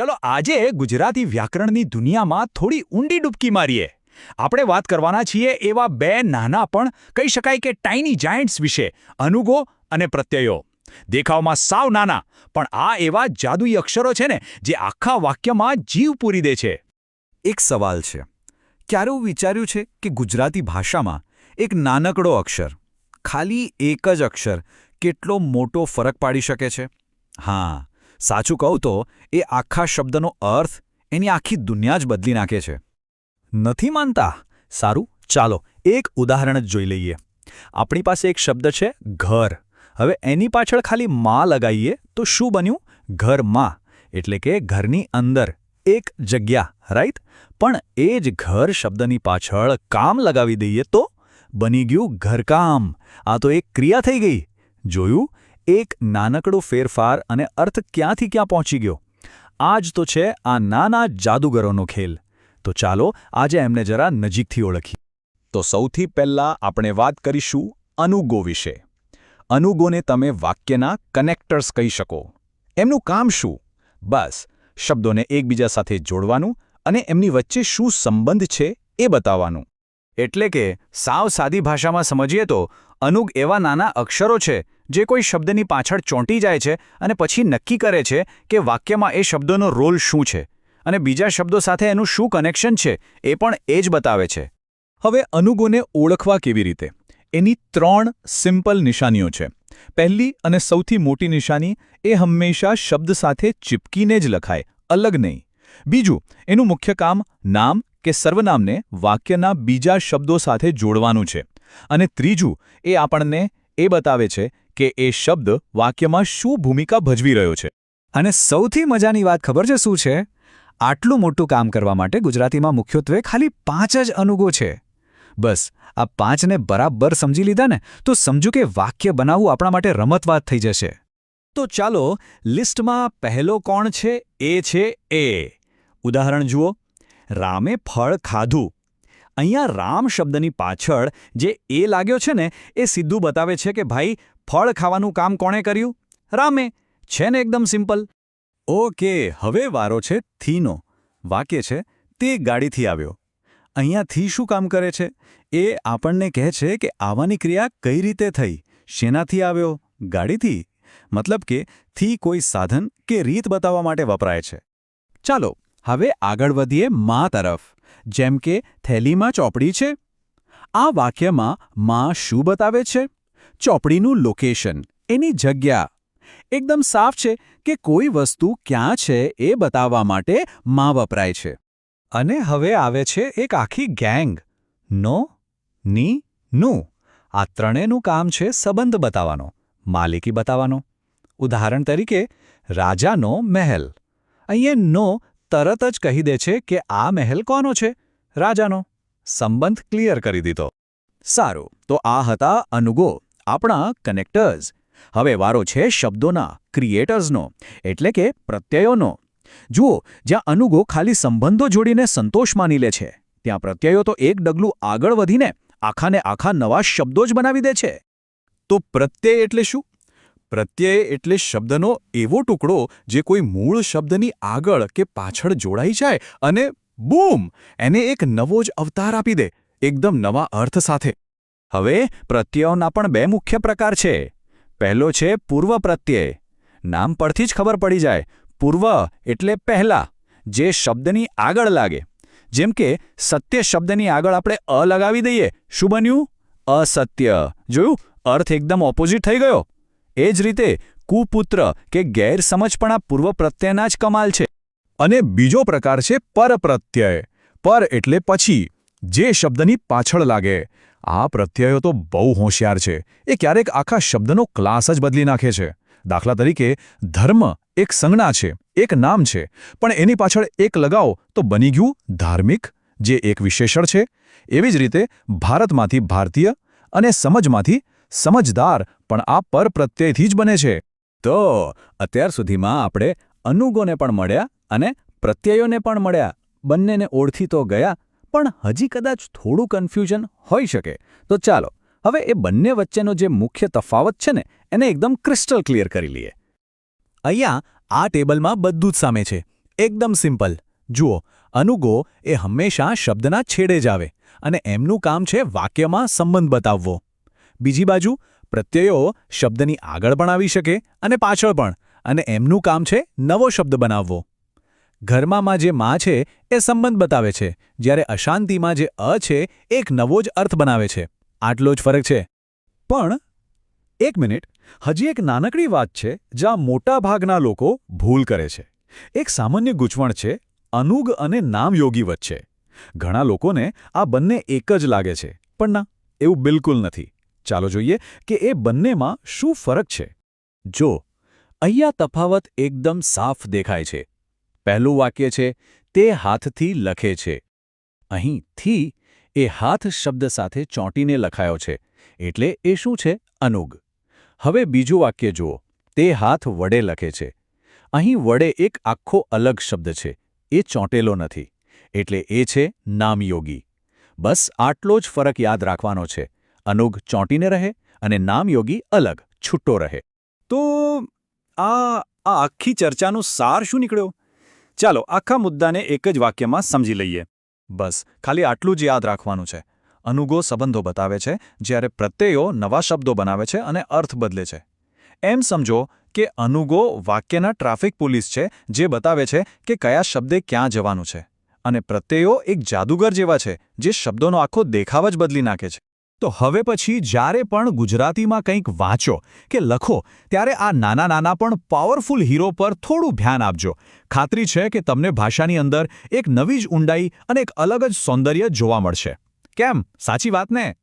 ચલો આજે ગુજરાતી વ્યાકરણની દુનિયામાં થોડી ઊંડી ડૂબકી મારીએ. આપણે વાત કરવાના છીએ એવા બે નાના પણ કહી શકાય કે ટાઇની જાયન્ટ્સ વિશે, અનુગો અને પ્રત્યયો. દેખાવમાં સાવ નાના, પણ આ એવા જાદુઈ અક્ષરો છે ને, જે આખા વાક્યમાં જીવ પૂરી દે છે. એક સવાલ છે. ક્યારે વિચાર્યું છે કે ગુજરાતી ભાષામાં એક નાનકડો અક્ષર, ખાલી એક જ અક્ષર, કેટલો મોટો ફરક પાડી શકે છે? હા સાચું કહું તો, એ આખા શબ્દનો અર્થ એની આખી દુનિયા જ બદલી નાખે છે. નથી માનતા? સારું, ચાલો, એક ઉદાહરણ જ જોઈ લઈએ. આપણી પાસે એક શબ્દ છે, ઘર. હવે એની પાછળ ખાલી માં લગાવીએ તો શું બન્યું? ઘરમાં. એટલે કે ઘરની અંદર. એક જગ્યા રાઈટ પણ એ જ ઘર શબ્દની પાછળ કામ લગાવી દઈએ તો? બની ગયું ઘરકામ. આ તો એક ક્રિયા થઈ ગઈ. જોયું? એક નાનકડો ફેરફાર અને અર્થ ક્યાંથી ક્યાં પહોંચી ગયો? આ જ તો છે આ નાના જાદુગરોનો ખેલ. તો ચાલો આજે એમને જરા નજીકથી ઓળખી તો સૌથી પહેલા આપણે વાત કરીશું અનુગો વિશે. અનુગોને તમે વાક્યના કનેક્ટર્સ કહી શકો. એમનું કામ શું? બસ, શબ્દોને એકબીજા સાથે જોડવાનું અને એમની વચ્ચે શું સંબંધ છે એ બતાવવાનું. એટલે કે સાવ સાદી ભાષામાં સમજીએ તો અનુગ એવા નાના અક્ષરો છે જે કોઈ શબ્દની પાછળ ચોંટી જાય છે અને પછી નક્કી કરે છે કે વાક્યમાં એ શબ્દોનો રોલ શું છે અને બીજા શબ્દો સાથે એનું શું કનેક્શન છે, એ પણ એ જ બતાવે છે. હવે અનુગોને ઓળખવા કેવી રીતે? એની ત્રણ સિમ્પલ નિશાનીઓ છે. પહેલી અને સૌથી મોટી નિશાની એ હંમેશા શબ્દ સાથે ચિપકીને જ લખાય, અલગ નહીં. બીજું, એનું મુખ્ય કામ નામ કે સર્વનામને વાક્યના બીજા શબ્દો સાથે જોડવાનું છે. અને ત્રીજું, એ આપણને એ બતાવે છે કે એ શબ્દ વાક્યમાં શું ભૂમિકા ભજવી રહ્યો છે. અને સૌથી મજાની વાત ખબર છે શું છે? આટલું મોટું કામ કરવા માટે ગુજરાતીમાં મુખ્યત્વે ખાલી પાંચ જ અનુગો છે. બસ, આ પાંચને બરાબર સમજી લીધા ને તો સમજુ કે વાક્ય બનાવવું આપણા માટે રમતવાત થઈ જશે. તો ચાલો, લિસ્ટમાં પહેલો કોણ છે? એ છે એ. ઉદાહરણ જુઓ. રામે ફળ ખાધું. અહીંયા રામ શબ્દની પાછળ જે એ લાગ્યો છે ને, એ સીધું બતાવે છે કે ભાઈ, ફળ ખાવાનું કામ કોણે કર્યું? રામે. છે ને એકદમ સિમ્પલ. ઓકે, હવે વારો છે થીનો. વાક્ય છે, તે ગાડીથી આવ્યો. અહીંયા થી શું કામ કરે છે? એ આપણને કહે છે કે આવવાની ક્રિયા કઈ રીતે થઈ? શેનાથી આવ્યો? ગાડીથી? મતલબ કે, થી કોઈ સાધન કે રીત બતાવવા માટે વપરાય છે. ચાલો, હવે આગળ વધીએ મા તરફ. જેમ કે થેલીમાં ચોપડી છે. આ વાક્યમાં માં શું બતાવે છે? ચોપડીનું લોકેશન એની જગ્યા. એકદમ સાફ છે કે કોઈ વસ્તુ ક્યાં છે એ બતાવવા માટે માં વપરાય છે. અને હવે આવે છે એક આખી ગેંગ નો, ની, નું. આ ત્રણેયનું કામ છે સંબંધ બતાવવાનો, માલિકી બતાવવાનો. ઉદાહરણ તરીકે, રાજાનો મહેલ. અહીંયા નો તરત જ કહી દે છે કે આ મહેલ કોનો છે? રાજાનો. સંબંધ ક્લિયર કરી દીધો. સારું, તો આ હતા અનુગો, આપણા કનેક્ટર્સ હવે વારો છે શબ્દોના ક્રિએટર્સનો એટલે કે પ્રત્યયોનો. જુઓ, જ્યાં અનુગો ખાલી સંબંધો જોડીને સંતોષ માની લે છે, ત્યાં પ્રત્યયો તો એક ડગલું આગળ વધીને આખાને આખા નવા શબ્દો જ બનાવી દે છે. તો પ્રત્યય એટલે શું? પ્રત્યય એટલે શબ્દનો એવો ટુકડો જે કોઈ મૂળ શબ્દની આગળ કે પાછળ જોડાઈ જાય અને બૂમ, એને એક નવો જ અવતાર આપી દે, એકદમ નવા અર્થ સાથે. હવે પ્રત્યયોના પણ બે મુખ્ય પ્રકાર છે. પહેલો છે પૂર્વ પ્રત્યય. નામ પરથી જ ખબર પડી જાય. પૂર્વ એટલે પહેલા, જે શબ્દની આગળ લાગે. જેમ કે, સત્ય શબ્દની આગળ આપણે અ લગાવી દઈએ. શું બન્યું? અસત્ય. જોયું? અર્થ એકદમ ઓપોઝિટ થઈ ગયો. એ જ રીતે કુપુત્ર કે ગેરસમજ પણ આ પૂર્વ પ્રત્યયના જ કમાલ છે. અને બીજો પ્રકાર છે પરપ્રત્યય. પર એટલે પછી, જે શબ્દની પાછળ લાગે. આ પ્રત્યયો તો બહુ હોશિયાર છે. એ ક્યારેક આખા શબ્દનો ક્લાસ જ બદલી નાખે છે. દાખલા તરીકે, ધર્મ એક સંજ્ઞા છે, એક નામ છે. પણ એની પાછળ એક લગાવો તો બની ગયું ધાર્મિક, જે એક વિશેષણ છે. એવી જ રીતે ભારતમાંથી ભારતીય અને સમજમાંથી સમજદાર, પણ આ પર પ્રત્યયથી જ બને છે. તો, અત્યાર સુધીમાં આપણે અનુગોને પણ મળ્યા અને પ્રત્યયોને પણ મળ્યા. બંનેને ઓળખી તો ગયા, પણ હજી કદાચ થોડું કન્ફ્યુઝન હોઈ શકે. તો ચાલો, હવે એ બંને વચ્ચેનો જે મુખ્ય તફાવત છે ને, એને એકદમ ક્રિસ્ટલ ક્લિયર કરી લઈએ. અહીંયા આ ટેબલમાં બધું જ સામે છે. એકદમ સિમ્પલ. જુઓ, અનુગો એ હંમેશા શબ્દના છેડે જ આવે અને એમનું કામ છે વાક્યમાં સંબંધ બતાવવો. બીજી બાજુ પ્રત્યયો શબ્દની આગળ પણ આવી શકે અને પાછળ પણ, અને એમનું કામ છે નવો શબ્દ બનાવવો. ઘરમાંમાં જે માં છે એ સંબંધ બતાવે છે, જ્યારે અશાંતિમાં જે અ છે એક નવો જ અર્થ બનાવે છે. આટલો જ ફરક છે. પણ, એક મિનિટ, હજી એક નાનકડી વાત છે જ્યાં મોટાભાગના લોકો ભૂલ કરે છે. એક સામાન્ય ગૂંચવણ છે, અનુગ અને નામયોગી વચ્ચે. ઘણા લોકોને આ બંને એક જ લાગે છે, પણ ના, એવું બિલકુલ નથી. ચાલો જોઈએ કે એ બંનેમાં શું ફરક છે. જો, અહીંયા તફાવત એકદમ સાફ દેખાય છે. પહેલું વાક્ય છે, તે હાથથી લખે છે. અહીં થી એ હાથ શબ્દ સાથે ચોંટીને લખાયો છે, એટલે એ શું છે? અનુગ. હવે બીજું વાક્ય જુઓ, તે હાથ વડે લખે છે. અહીં વડે એક આખો અલગ શબ્દ છે, એ ચોંટેલો નથી, એટલે એ છે નામયોગી. બસ આટલો જ ફરક યાદ રાખવાનો છે. અનુગ ચોંટીને રહે અને નામયોગી અલગ, છૂટો રહે. તો આ આ આખી ચર્ચાનો સાર શું નીકળ્યો? ચાલો, આખા મુદ્દાને એક જ વાક્યમાં સમજી લઈએ. બસ, ખાલી આટલું જ યાદ રાખવાનું છે. અનુગો સંબંધો બતાવે છે, જ્યારે પ્રત્યયો નવા શબ્દો બનાવે છે અને અર્થ બદલે છે. એમ સમજો કે અનુગો વાક્યના ટ્રાફિક પોલીસ છે, જે બતાવે છે કે કયા શબ્દે ક્યાં જવાનું છે. અને પ્રત્યયો એક જાદુગર જેવા છે, જે શબ્દોનો આખો દેખાવ જ બદલી નાખે છે. તો હવે પછી જ્યારે પણ ગુજરાતીમાં કંઈક વાંચો કે લખો, ત્યારે આ નાના નાના પણ પાવરફુલ હીરો પર થોડું ધ્યાન આપજો. ખાતરી છે કે તમને ભાષાની અંદર એક નવી જ ઊંડાઈ અને એક અલગ જ સૌંદર્ય જોવા મળશે. કેમ? સાચી વાત ને?